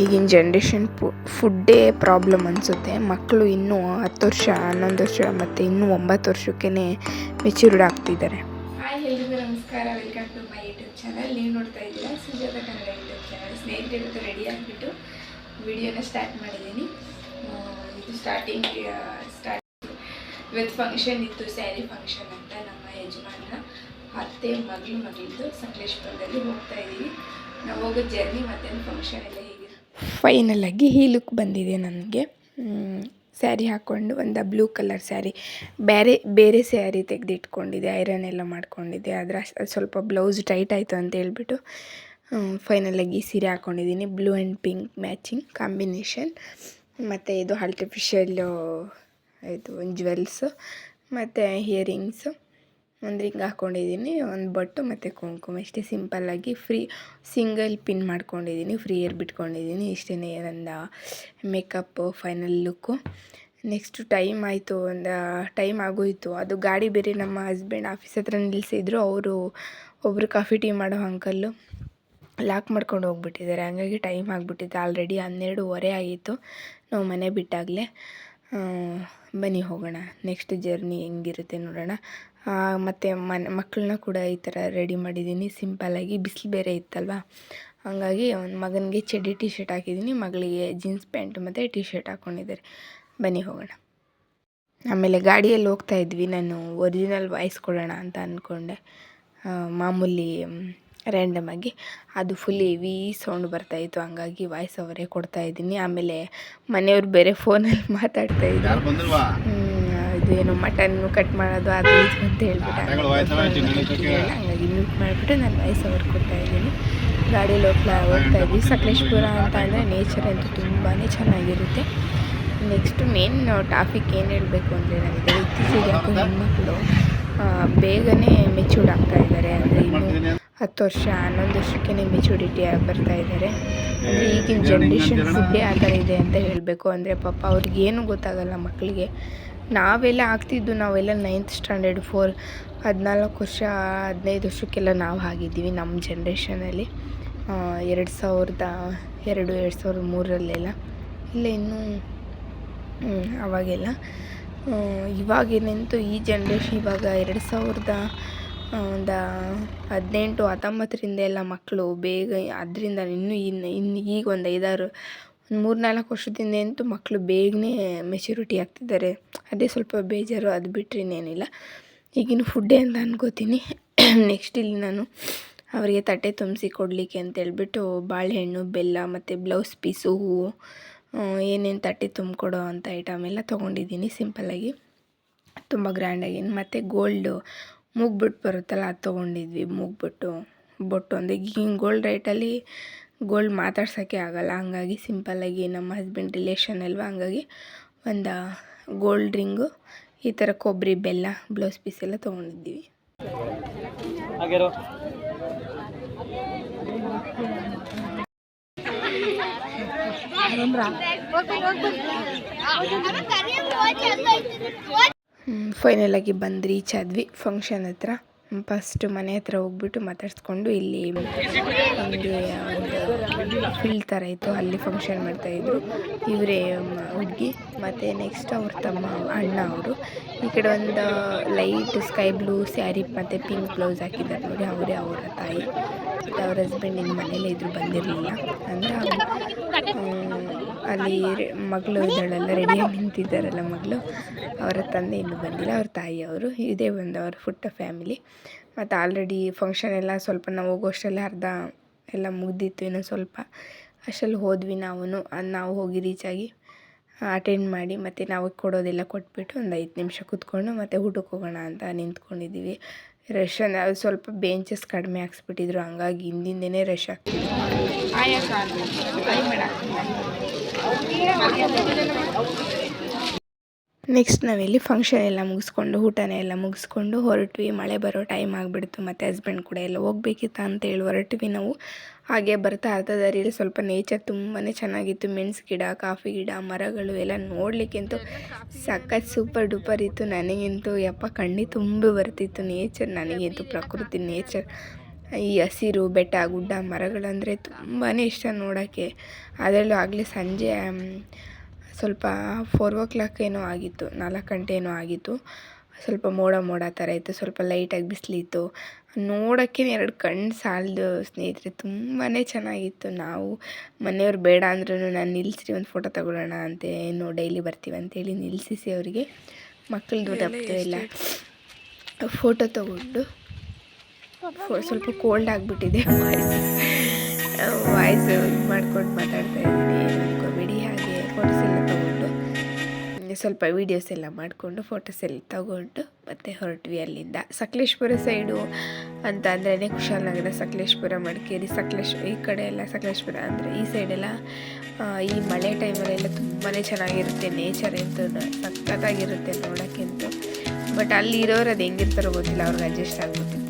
ಈಗಿನ generation ಫುಡ್ಡೇ problem ಅನಿಸುತ್ತೆ. ಮಕ್ಕಳು ಇನ್ನೂ ಹತ್ತು ವರ್ಷ, ಹನ್ನೊಂದು ವರ್ಷ ಮತ್ತು ಇನ್ನೂ ಒಂಬತ್ತು ವರ್ಷಕ್ಕೇ ಮೆಚ್ಯೂರ್ಡ್ ಆಗ್ತಿದ್ದಾರೆ. ಹಾಯ್ ಎಲ್ರಿಗೂ ನಮಸ್ಕಾರ welcome to my YouTube channel ನೀವು ನೋಡ್ತಾ ಇದ್ದೀರಾ ಸುಜಾತ ಕನ್ನಡ ಯೂಟ್ಯೂಬ್ ಚಾನಲ್ ಸ್ನೇಹಿತರೆ ಇವತ್ತು ರೆಡಿ ಆಗಿಬಿಟ್ಟು ವಿಡಿಯೋನ ಸ್ಟಾರ್ಟ್ ಮಾಡಿದ್ದೀನಿ. ಇದು ಸ್ಟಾರ್ಟಿಂಗ್ ಸ್ಟಾರ್ಟ್ ಇವತ್ತು ಫಂಕ್ಷನ್ ಇತ್ತು ಸ್ಯಾರಿ ಫಂಕ್ಷನ್ ಅಂತ ನಮ್ಮ ಯಜಮಾನ್ರ. ಅತ್ತೆ, ಮಗಳು, ಮಗಳಿದ್ದು ಸಕಲೇಶ್ಪುರದಲ್ಲಿ ಹೋಗ್ತಾ ಇದ್ದೀವಿ. ನಾವು ಹೋಗೋ ಜರ್ನಿ ಮತ್ತೆ ಫಂಕ್ಷನ್ ಎಲ್ಲ ಹೇಗಿದೆ ಫೈನಲ್ ಆಗಿ ಈ ಲುಕ್ ಬಂದಿದೆ ನನಗೆ. ಸ್ಯಾರಿ ಹಾಕ್ಕೊಂಡು ಒಂದು ಬ್ಲೂ ಕಲರ್ ಸ್ಯಾರಿ. ಬೇರೆ ಬೇರೆ ಸ್ಯಾರಿ ತೆಗೆದಿಟ್ಕೊಂಡಿದ್ದೆ, ಐರನ್ ಎಲ್ಲ ಮಾಡ್ಕೊಂಡಿದ್ದೆ. ಅದರ ಅದು ಸ್ವಲ್ಪ ಬ್ಲೌಸ್ ಟೈಟ್ ಆಯಿತು ಅಂತ ಹೇಳ್ಬಿಟ್ಟು ಫೈನಲಾಗಿ ಸೀರೆ ಹಾಕ್ಕೊಂಡಿದ್ದೀನಿ blue and pink matching combination. ಮತ್ತು ಇದು ಆರ್ಟಿಫಿಷಿಯಲ್ ಇದು ಜ್ಯುವೆಲ್ಸು ಮತ್ತು ಇಯರಿಂಗ್ಸು ಒಂದು ರಿಂಗ್ ಹಾಕ್ಕೊಂಡಿದ್ದೀನಿ ಒಂದು ಬಟ್ಟು ಮತ್ತು ಕುಂಕುಮ. ಇಷ್ಟೇ ಸಿಂಪಲ್ಲಾಗಿ ಫ್ರೀ ಸಿಂಗಲ್ ಪಿನ್ ಮಾಡ್ಕೊಂಡಿದ್ದೀನಿ ಫ್ರೀ ಇಯರ್ ಬಿಟ್ಕೊಂಡಿದ್ದೀನಿ. ಇಷ್ಟೇ ನನ್ನ makeup final look next time ಆಯಿತು ಒಂದು ಟೈಮ್ ಆಗೋಯಿತು. ಅದು ಗಾಡಿ ಬೇರೆ ನಮ್ಮ ಹಸ್ಬೆಂಡ್ ಆಫೀಸ್ ಹತ್ರ ನಿಲ್ಲಿಸಿದ್ರು ಅವರು ಒಬ್ಬರು ಕಾಫಿ ಟೀ ಮಾಡೋ ಅಂಕಲ್ಲು ಲಾಕ್ ಮಾಡ್ಕೊಂಡು ಹೋಗ್ಬಿಟ್ಟಿದ್ದಾರೆ. ಹಂಗಾಗಿ ಟೈಮ್ ಆಗಿಬಿಟ್ಟಿತ್ತು ಆಲ್ರೆಡಿ ಹನ್ನೆರಡುವರೆ ಆಗಿತ್ತು ನಾವು ಮನೆ ಬಿಟ್ಟಾಗಲೇ. ಬನ್ನಿ ಹೋಗೋಣ. ನೆಕ್ಸ್ಟ್ ಜರ್ನಿ ಹೆಂಗಿರುತ್ತೆ ನೋಡೋಣ. ಮತ್ತು ಮನೆ, ಮಕ್ಕಳನ್ನ ಕೂಡ ಈ ಥರ ರೆಡಿ ಮಾಡಿದ್ದೀನಿ. ಸಿಂಪಲ್ಲಾಗಿ ಬಿಸಿಲು ಬೇರೆ ಇತ್ತಲ್ವ? ಹಾಗಾಗಿ ಒಂದು ಮಗನಿಗೆ ಚಡ್ಡಿ ಟಿ ಶರ್ಟ್ ಹಾಕಿದ್ದೀನಿ. ಮಗಳಿಗೆ ಜೀನ್ಸ್ ಪ್ಯಾಂಟ್ ಮತ್ತು ಟಿ ಶರ್ಟ್ ಹಾಕ್ಕೊಂಡಿದ್ದಾರೆ ಬನ್ನಿ ಹೋಗೋಣ. ಆಮೇಲೆ ಗಾಡಿಯಲ್ಲಿ ಹೋಗ್ತಾ ಇದ್ವಿ. ನಾನು ಒರಿಜಿನಲ್ ವಾಯ್ಸ್ ಕೊಡೋಣ ಅಂತ ಅಂದ್ಕೊಂಡೆ ಮಾಮೂಲಿ ರ್ಯಾಂಡಮ್ ಆಗಿ. ಅದು ಫುಲ್ ಹೆವಿ ಸೌಂಡ್ ಬರ್ತಾಯಿತ್ತು ಹಂಗಾಗಿ ವಾಯ್ಸ್ ಅವರೇ ಕೊಡ್ತಾ ಇದ್ದೀನಿ. ಆಮೇಲೆ ಮನೆಯವ್ರು ಬೇರೆ ಫೋನಲ್ಲಿ ಮಾತಾಡ್ತಾ ಇದ್ರು. ಏನು ಬಂದಿಲ್ವಾ? ಮಟನ್ ಕಟ್ ಮಾಡೋದು ಅದು ಇದು ಅಂತ ಹೇಳ್ಬಿಟ್ಟು. ಹಂಗಾಗಿ ಮ್ಯೂಟ್ ಮಾಡಿಬಿಟ್ಟು ನಾನು ವಾಯ್ಸ್ ಅವರ್ ಕೊಡ್ತಾ ಇದ್ದೀನಿ. ಗಾಡಿಯಲ್ಲಿ ಹೋಗ್ತಾ ಹೋಗ್ತಾ ಇದ್ವಿ. ಸಕಲೇಶ್ಪುರ ಅಂತ ಅಂದರೆ ನೇಚರ್ ಅಂತೂ ತುಂಬಾ ಚೆನ್ನಾಗಿರುತ್ತೆ. ನೆಕ್ಸ್ಟ್ ಮೇನ್ ಟಾಪಿಕ್ ಏನು ಹೇಳಬೇಕು ಅಂದರೆ ನನಗೆ ಇತ್ತೀಚೆಗೆ ಯಾಕೋ ಹೆಣ್ಮಕ್ಳು ಆ, ಬೇಗನೆ ಮೆಚೂರ್ಡ್ ಆಗ್ತಾ ಇದ್ದಾರೆ. ಅಂದರೆ ಇನ್ನು ಹತ್ತು ವರ್ಷ ಹನ್ನೊಂದು ವರ್ಷಕ್ಕೇ ಆಗಿ ಬರ್ತಾ ಇದ್ದಾರೆ. ಅಂದರೆ ಈಗಿನ ಜನ್ರೇಷನ್ ಫುಡ್ಡೇ ಆ ಥರ ಇದೆ ಅಂತ ಹೇಳಬೇಕು. ಅಂದರೆ ಪಾಪ ಅವ್ರಿಗೇನು ಗೊತ್ತಾಗಲ್ಲ ಮಕ್ಕಳಿಗೆ ನಾವೆಲ್ಲ ಆಗ್ತಿದ್ದು ನಾವೆಲ್ಲ ನೈನ್ತ್ ಸ್ಟ್ಯಾಂಡರ್ಡ್ ಫೋರ್ ಹದಿನಾಲ್ಕು ವರ್ಷ ಹದಿನೈದು ವರ್ಷಕ್ಕೆಲ್ಲ ನಾವು ಆಗಿದ್ದೀವಿ ನಮ್ಮ ಜನ್ರೇಷನಲ್ಲಿ ಎರಡು ಸಾವಿರದ ಎರಡು ಎರಡು ಸಾವಿರದ ಮೂರರಲ್ಲೆಲ್ಲ. ಇಲ್ಲ ಇನ್ನೂ ಅವಾಗೆಲ್ಲ. ಇವಾಗೇನಂತೂ ಈ ಜನ್ರೇಷನ್ ಇವಾಗ ಎರಡು ಸಾವಿರದ ಒಂದು ಹದಿನೆಂಟು, ಹತ್ತೊಂಬತ್ತರಿಂದ ಎಲ್ಲ ಮಕ್ಕಳು ಬೇಗ ಅದರಿಂದ ಇನ್ನೂ ಇನ್ನು ಇನ್ನು ಈಗ ಒಂದು ಐದಾರು, ಒಂದು ಮೂರು ನಾಲ್ಕು ವರ್ಷದಿಂದ ಅಂತೂ ಮಕ್ಕಳು ಬೇಗನೆ ಮೆಚುರಿಟಿ ಆಗ್ತಿದ್ದಾರೆ. ಅದೇ ಸ್ವಲ್ಪ ಬೇಜಾರು, ಅದು ಬಿಟ್ಟರೆ ಇನ್ನೇನಿಲ್ಲ. ಈಗಿನ ಫುಡ್ಡೇ ಅಂತ ಅನ್ಕೋತೀನಿ. ನೆಕ್ಸ್ಟ್ ಇಲ್ಲಿ ನಾನು ಅವರಿಗೆ ತಟ್ಟೆ ತುಂಬಿಸಿ ಕೊಡಲಿಕ್ಕೆ ಅಂತ ಹೇಳ್ಬಿಟ್ಟು ಬಾಳೆಹಣ್ಣು, ಬೆಲ್ಲ ಮತ್ತು ಬ್ಲೌಸ್ ಪೀಸು ಹೂವು ಏನೇನು ತಟ್ಟೆ ತುಂಬಿಕೊಡೋ ಅಂಥ ಐಟಮ್ ಎಲ್ಲ ತೊಗೊಂಡಿದ್ದೀನಿ. ಸಿಂಪಲ್ಲಾಗಿ ತುಂಬ ಗ್ರ್ಯಾಂಡಾಗಿ ಮತ್ತು ಗೋಲ್ಡು ಮೂಗ್ಬಿಟ್ಟು ಬರುತ್ತಲ್ಲ ಅದು ತೊಗೊಂಡಿದ್ವಿ, ಮುಗ್ಬಿಟ್ಟು. ಬೊಟ್ಟು ಅಂದರೆ ಈಗಿನ ಗೋಲ್ಡ್ ರೇಟಲ್ಲಿ ಗೋಲ್ಡ್ ಮಾತಾಡ್ಸೋಕ್ಕೆ ಆಗಲ್ಲ. ಹಂಗಾಗಿ ಸಿಂಪಲ್ಲಾಗಿ ನಮ್ಮ ಹಸ್ಬೆಂಡ್ ರಿಲೇಷನ್ ಅಲ್ವಾ? ಹಂಗಾಗಿ ಒಂದು ಗೋಲ್ಡ್ ರಿಂಗು ಈ ಥರ ಕೊಬ್ಬರಿ ಬೆಲ್ಲ ಬ್ಲೌಸ್ ಪೀಸ್ ಎಲ್ಲ ತೊಗೊಂಡಿದ್ದೀವಿ. ಫೈನಲಾಗಿ ಬಂದು ರೀಚ್ ಆದ್ವಿ ಫಂಕ್ಷನ್ ಹತ್ರ. ಫಸ್ಟ್ ಮನೆ ಹತ್ರ ಹೋಗ್ಬಿಟ್ಟು ಮಾತಾಡಿಸ್ಕೊಂಡು ಇಲ್ಲಿ ಒಂದು ಫೀಲ್ಡ್ ಥರ ಇತ್ತು, ಅಲ್ಲಿ ಫಂಕ್ಷನ್ ಮಾಡ್ತಾಯಿದ್ರು ಇವರೇ ಹುಡುಗಿ, ಮತ್ತು ನೆಕ್ಸ್ಟ್ ಅವ್ರ ತಮ್ಮ, ಅಣ್ಣ ಅವರು. ಈ ಕಡೆ ಒಂದು ಲೈಟ್ ಸ್ಕೈ ಬ್ಲೂ ಸ್ಯಾರಿ ಮತ್ತು ಪಿಂಕ್ ಬ್ಲೌಸ್ ಹಾಕಿದ್ದಾರೆ ನೋಡಿ, ಅವರೇ ಅವರ ತಾಯಿ. ಅವ್ರ ಹಸ್ಬೆಂಡ್ ಇನ್ನು ಮನೇಲೇ ಇದ್ರು, ಬಂದಿರಲಿಲ್ಲ. ಅಂದರೆ ಅಲ್ಲಿ ಮಗಳು ಇದ್ದಾಳಲ್ಲ ರೆಡಿಯಾಗಿ ನಿಂತಿದ್ದಾರಲ್ಲ ಮಗಳು. ಅವರ ತಂದೆ ಇನ್ನೂ ಬಂದಿಲ್ಲ, ಅವ್ರ ತಾಯಿ ಅವರು. ಇದೇ ಒಂದು ಅವ್ರ ಪುಟ್ಟ ಫ್ಯಾಮಿಲಿ ಮತ್ತು ಆಲ್ರೆಡಿ ಫಂಕ್ಷನ್ ಎಲ್ಲ ಸ್ವಲ್ಪ ನಾವು ಹೋಗೋಷ್ಟರಲ್ಲಿ ಅರ್ಧ ಎಲ್ಲ ಮುಗ್ದಿತ್ತು, ಇನ್ನೂ ಸ್ವಲ್ಪ. ಅಷ್ಟರಲ್ಲಿ ಹೋದ್ವಿ ನಾವು ನಾವು ಹೋಗಿ ರೀಚಾಗಿ ಅಟೆಂಡ್ ಮಾಡಿ, ಮತ್ತು ನಾವು ಕೊಡೋದೆಲ್ಲ ಕೊಟ್ಬಿಟ್ಟು ಒಂದು ಐದು ನಿಮಿಷ ಕೂತ್ಕೊಂಡು ಮತ್ತು ಊಟಕ್ಕೆ ಹೋಗೋಣ ಅಂತ ನಿಂತ್ಕೊಂಡಿದ್ದೀವಿ. ರಶ್ ಅದು ಸ್ವಲ್ಪ ಬೆಂಚಸ್ ಕಡಿಮೆ ಹಾಕ್ಸ್ಬಿಟ್ಟಿದ್ರು ಹಂಗಾಗಿ ಹಿಂದಿಂದನೇ ರಶ್ ಆಗ್ತಿತ್ತು. ನೆಕ್ಸ್ಟ್ ನಾವಿಲ್ಲಿ ಫಂಕ್ಷನ್ ಎಲ್ಲ ಮುಗಿಸ್ಕೊಂಡು, ಊಟನ ಎಲ್ಲ ಮುಗಿಸ್ಕೊಂಡು ಹೊರಟ್ವಿ. ಮಳೆ ಬರೋ ಟೈಮ್ ಆಗಿಬಿಡ್ತು, ಮತ್ತು ಹಸ್ಬೆಂಡ್ ಕೂಡ ಎಲ್ಲ ಹೋಗ್ಬೇಕಿತ್ತ ಅಂತ ಹೇಳಿ ಹೊರಟ್ವಿ ನಾವು. ಹಾಗೆ ಬರ್ತಾ ಅರ್ಧ ದಾರಿಯಲ್ಲಿ ಸ್ವಲ್ಪ ನೇಚರ್ ತುಂಬಾ ಚೆನ್ನಾಗಿತ್ತು. ಮೆಣಸು ಗಿಡ, ಕಾಫಿ ಗಿಡ, ಮರಗಳು ಎಲ್ಲ ನೋಡಲಿಕ್ಕಂತೂ ಸಖತ್ ಸೂಪರ್ ಡೂಪರ್ ಇತ್ತು. ನನಗಂತೂ ಯಪ್ಪ, ಕಣ್ಣಿ ತುಂಬಿ ಬರ್ತಿತ್ತು. ನೇಚರ್ ನನಗಂತೂ ಪ್ರಕೃತಿ ನೇಚರ್ ಈ ಹಸಿರು, ಬೆಟ್ಟ, ಗುಡ್ಡ, ಮರಗಳಂದರೆ ತುಂಬಾ ಇಷ್ಟ ನೋಡೋಕ್ಕೆ. ಅದರಲ್ಲೂ ಆಗಲೇ ಸಂಜೆ ಸ್ವಲ್ಪ ಫೋರ್ ಓ ಕ್ಲಾಕ್ ಏನೋ ಆಗಿತ್ತು ನಾಲ್ಕು ಗಂಟೆ ಏನೋ ಆಗಿತ್ತು. ಸ್ವಲ್ಪ ಮೋಡ ಮೋಡ ಥರ ಇತ್ತು ಸ್ವಲ್ಪ ಲೈಟಾಗಿ ಬಿಸಿಲಿತ್ತು. ನೋಡೋಕ್ಕೆ ಎರಡು ಕಣ್ಣು ಸಾಲದು ಸ್ನೇಹಿತರೆ ತುಂಬಾ ಚೆನ್ನಾಗಿತ್ತು. ನಾವು ಮನೆಯವ್ರು ಬೇಡ ಅಂದ್ರೂ ನಾನು ನಿಲ್ಲಿಸಿ ಒಂದು ಫೋಟೋ ತಗೊಳ್ಳೋಣ ಅಂತ ಏನು ಡೈಲಿ ಬರ್ತೀವಿ ಅಂತೇಳಿ ನಿಲ್ಲಿಸಿ ಅವರಿಗೆ. ಮಕ್ಕಳದು ತಪ್ಪು ಇಲ್ಲ. ಫೋಟೋ ತಗೊಂಡು ಸ್ವಲ್ಪ ಕೋಲ್ಡ್ ಆಗಿಬಿಟ್ಟಿದೆ. ವಾಯ್ಸ್ ವಾಯ್ಸ್ ಇದು ಮಾಡ್ಕೊಂಡು ಮಾತಾಡ್ತಾ ಇದ್ದೀನಿ. ಅನ್ಕೋಬೇಡಿ ಹಾಗೆ ಫೋಟೋಸ್ ಎಲ್ಲ ಸ್ವಲ್ಪ ವೀಡಿಯೋಸ್ ಎಲ್ಲ ಮಾಡಿಕೊಂಡು ಫೋಟೋಸ್ ಎಲ್ಲ ತಗೊಂಡು ಮತ್ತೆ ಹೊರಟ್ವಿ ಅಲ್ಲಿಂದ. ಸಕಲೇಶ್ಪುರ ಸೈಡು ಅಂತ ಅಂದ್ರೇ ಕುಶಾಲನಗರ ಸಕಲೇಶ್ಪುರ, ಮಡಿಕೇರಿ, ಸಕಲೇಶ್ ಈ ಕಡೆ ಎಲ್ಲ ಸಕಲೇಶ್ಪುರ ಅಂದರೆ ಈ ಸೈಡೆಲ್ಲ ಈ ಮಳೆ ಟೈಮಲ್ಲೆಲ್ಲ ತುಂಬಾ ಚೆನ್ನಾಗಿರುತ್ತೆ ನೇಚರ್ ಎಂತೂ ಸಖತ್ತಾಗಿರುತ್ತೆ ನೋಡೋಕ್ಕಿಂತ. ಬಟ್ ಅಲ್ಲಿ ಇರೋರು ಅದು ಹೆಂಗಿರ್ತಾರೋ ಗೊತ್ತಿಲ್ಲ, ಅವ್ರಿಗೆ ಅಡ್ಜಸ್ಟ್ ಆಗ್ಬಿಟ್ಟಿತ್ತು.